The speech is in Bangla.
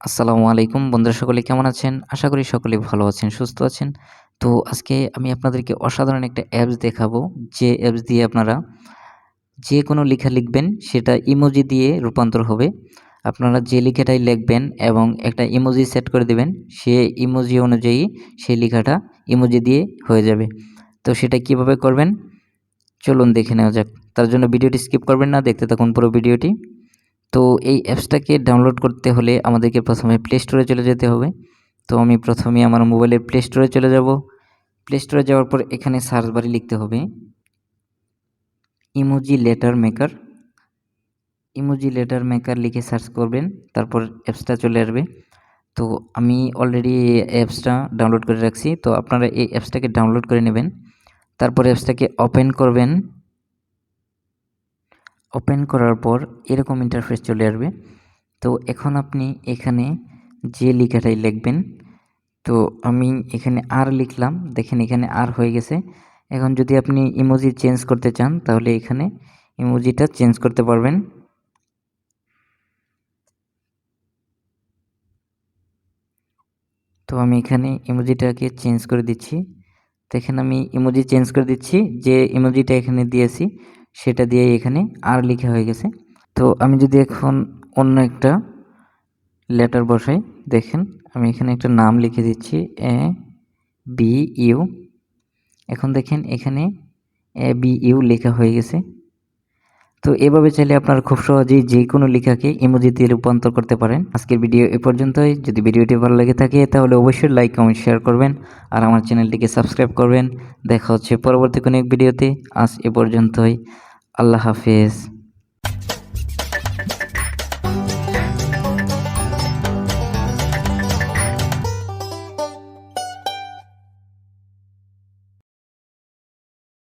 আসসালামু আলাইকুম বন্ধুরা, সকলে কেমন আছেন? আশা করি সকলে ভালো আছেন, সুস্থ আছেন। তো আজকে আমি আপনাদেরকে অসাধারণ একটা অ্যাপস দেখাবো, যে অ্যাপস দিয়ে আপনারা যে কোনো লেখা লিখবেন, সেটা ইমোজি দিয়ে রূপান্তর হবে। আপনারা যে লেখাটাই লিখবেন এবং একটা ইমোজি সেট করে দেবেন, সে ইমোজি অনুযায়ী সেই লেখাটা ইমোজি দিয়ে হয়ে যাবে। তো সেটা কীভাবে করবেন? চলুন দেখে নেওয়া যাক। তার জন্য ভিডিওটি স্কিপ করবেন না, দেখতে থাকুন পুরো ভিডিওটি। তো এই অ্যাপসটাকে ডাউনলোড করতে হলে আমাদেরকে প্রথমে প্লে স্টোরে চলে যেতে হবে। তো আমি প্রথমে আমার মোবাইলের প্লে স্টোরে চলে যাব। প্লে স্টোরে যাওয়ার পর এখানে সার্চ বারে লিখতে হবে emoji letter maker emoji letter maker লিখে সার্চ করবেন, তারপর অ্যাপসটা চলে আসবে। তো আমি অলরেডি অ্যাপসটা ডাউনলোড করে রাখছি। তো আপনারা এই অ্যাপসটাকে ডাউনলোড করে নেবেন। তারপর অ্যাপসটাকে ওপেন করবেন। ওপেন করার পর এরকম ইন্টারফেস চলে আসবে। তো এখন আপনি এখানে যে লেখাটাই লিখবেন, তো আমি এখানে আর লিখলাম। দেখেন এখানে আর হয়ে গেছে। এখন যদি আপনি ইমোজি চেঞ্জ করতে চান, তাহলে এখানে ইমোজিটা চেঞ্জ করতে পারবেন। তো আমি এখানে ইমোজিটাকে চেঞ্জ করে দিচ্ছি। দেখেন আমি ইমোজি চেঞ্জ করে দিচ্ছি। যে ইমোজিটা এখানে দিয়েছি সেটা দিয়ে এখানে আর লেখা হয়ে গেছে। তো আমি যদি এখন অন্য একটা লেটার বসাই, দেখেন আমি এখানে একটা নাম লিখে দিচ্ছি, এ, বি, ইউ। এখন দেখেন এখানে এ, বি, ইউ লেখা হয়ে গেছে। তো এভাবে চাইলে আপনারা খুব সহজেই যে কোনো লেখাকে ইমোজিতে রূপান্তর করতে পারেন। আজকের ভিডিও এ পর্যন্তই। যদি ভিডিওটি ভালো লেগে থাকে, তাহলে অবশ্যই লাইক কমেন্ট শেয়ার করবেন আর আমার চ্যানেলটিকে সাবস্ক্রাইব করবেন। দেখা হচ্ছে পরবর্তী কোনো এক ভিডিওতে। আজ এ পর্যন্তই। আল্লাহ হাফেজ।